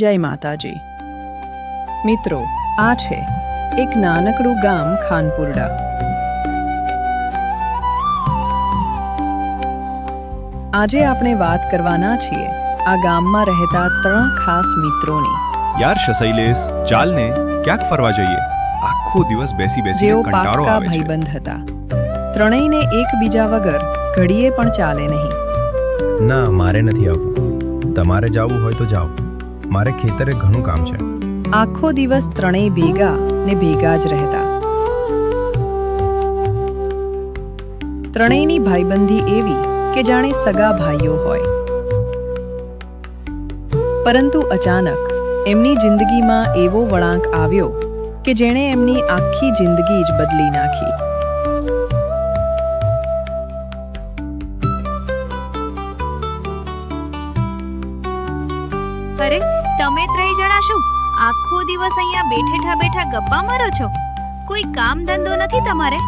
જય માતાજી. મિત્રો આ છે એક નાનકડું ગામ ખાનપુરડા. આજે આપણે વાત કરવાના છીએ આ ગામમાં રહેતા ત્રણ ખાસ મિત્રોની. યાર શસૈલેસ ચાલને ક્યાંક ફરવા જઈએ? આખો દિવસ બેસી બેસી જેઓ છે. ભાઈબંધ હતા. ત્રણેયને એકબીજા વગર ઘડીએ પણ ચાલે નહીં. ના મારે નથી આવવું. તમારે જવું હોય તો જાઓ. મારે ખેતરે ઘણું કામ છે. આખો દિવસ ત્રણેય ભેગા ને ભેગા જ રહેતા. ત્રણેયની ભાઈબંધી એવી કે જાણે સગા ભાઈઓ હોય. પરંતુ અચાનક એમની જિંદગીમાં એવો વળાંક આવ્યો કે જેણે એમની આખી જિંદગી જ બદલી નાખી. અરે તમે ત્રણ જણા શું આખો દિવસ અહીંયા બેઠેઠા બેઠા ગપ્પા મારો છો? કોઈ કામ ધંધો નથી તમારે?